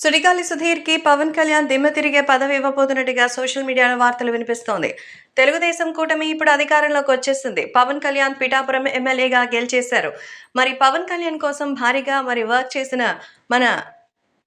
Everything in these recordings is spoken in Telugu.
సుడిగాలి సుధీర్కి పవన్ కళ్యాణ్ దిమ్మ తిరిగే పదవి ఇవ్వబోతున్నట్టుగా సోషల్ మీడియాలో వార్తలు వినిపిస్తోంది. తెలుగుదేశం కూటమి ఇప్పుడు అధికారంలోకి వచ్చేసింది. పవన్ కళ్యాణ్ పిఠాపురం ఎమ్మెల్యేగా గెలిచేశారు. మరి పవన్ కళ్యాణ్ కోసం భారీగా మరి వర్క్ చేసిన మన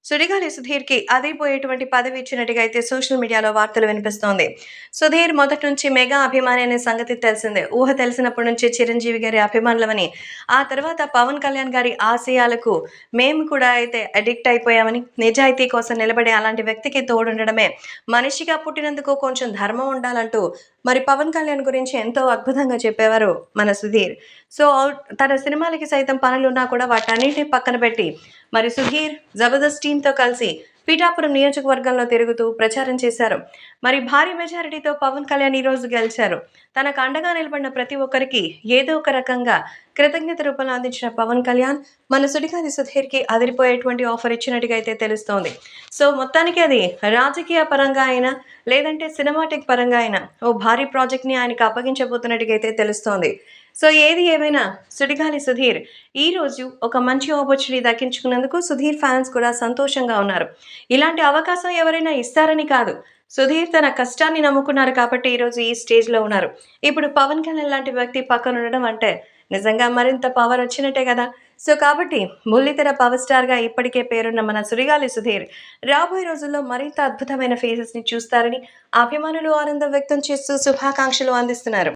సుడిగాలి సుధీర్కి అదిపోయేటువంటి పదవి ఇచ్చినట్టుగా అయితే సోషల్ మీడియాలో వార్తలు వినిపిస్తోంది. సుధీర్ మొదటి నుంచి మెగా అభిమాని అనే సంగతి తెలిసిందే. ఊహ తెలిసినప్పటి నుంచి చిరంజీవి గారి అభిమానులమని ఆ తర్వాత పవన్ కళ్యాణ్ గారి ఆశయాలకు మేము కూడా అయితే అడిక్ట్ అయిపోయామని నిజాయితీ కోసం నిలబడే అలాంటి వ్యక్తికి తోడుండడమే మనిషిగా పుట్టినందుకు కొంచెం ధర్మం ఉండాలంటూ మరి పవన్ కళ్యాణ్ గురించి ఎంతో అద్భుతంగా చెప్పేవారు మన సుధీర్. సో తన సినిమాలకి సైతం పనులున్నా కూడా వాటన్నిటిని పక్కన పెట్టి మరి సుధీర్ జబర్దస్త్ టీంతో కలిసి పీఠాపురం నియోజకవర్గంలో తిరుగుతూ ప్రచారం చేశారు. మరి భారీ మెజారిటీతో పవన్ కళ్యాణ్ ఈ రోజు గెలిచారు. తనకు అండగా నిలబడిన ప్రతి ఒక్కరికి ఏదో ఒక రకంగా కృతజ్ఞత రూపంలో అందించిన పవన్ కళ్యాణ్ మన సుడిగాది సుధీర్కి అదిరిపోయేటువంటి ఆఫర్ ఇచ్చినట్టుగా అయితే తెలుస్తోంది. సో మొత్తానికి అది రాజకీయ పరంగా అయినా లేదంటే సినిమాటిక్ పరంగా అయినా ఓ భారీ ప్రాజెక్ట్ని ఆయనకి అప్పగించబోతున్నట్టుగా అయితే తెలుస్తోంది. సో ఏది ఏమైనా. సుడిగాలి సుధీర్. ఈ రోజు ఒక మంచి ఆపర్చునిటీ దక్కించుకున్నందుకు సుధీర్ ఫ్యాన్స్ కూడా సంతోషంగా ఉన్నారు. ఇలాంటి అవకాశం ఎవరైనా ఇస్తారని కాదు. సుధీర్ తన కష్టాన్ని నమ్ముకున్నారు కాబట్టి ఈరోజు ఈ స్టేజ్లో ఉన్నారు. ఇప్పుడు పవన్ కళ్యాణ్ లాంటి వ్యక్తి పక్కన ఉండడం అంటే నిజంగా మరింత పవర్ వచ్చినట్టే కదా. సో కాబట్టి బుల్లితెర పవర్ స్టార్గా ఇప్పటికే పేరున్న మన సురిగాలి సుధీర్ రాబోయే రోజుల్లో మరింత అద్భుతమైన ఫేసెస్ని చూస్తారని అభిమానులు ఆనందం వ్యక్తం చేస్తూ శుభాకాంక్షలు అందిస్తున్నారు.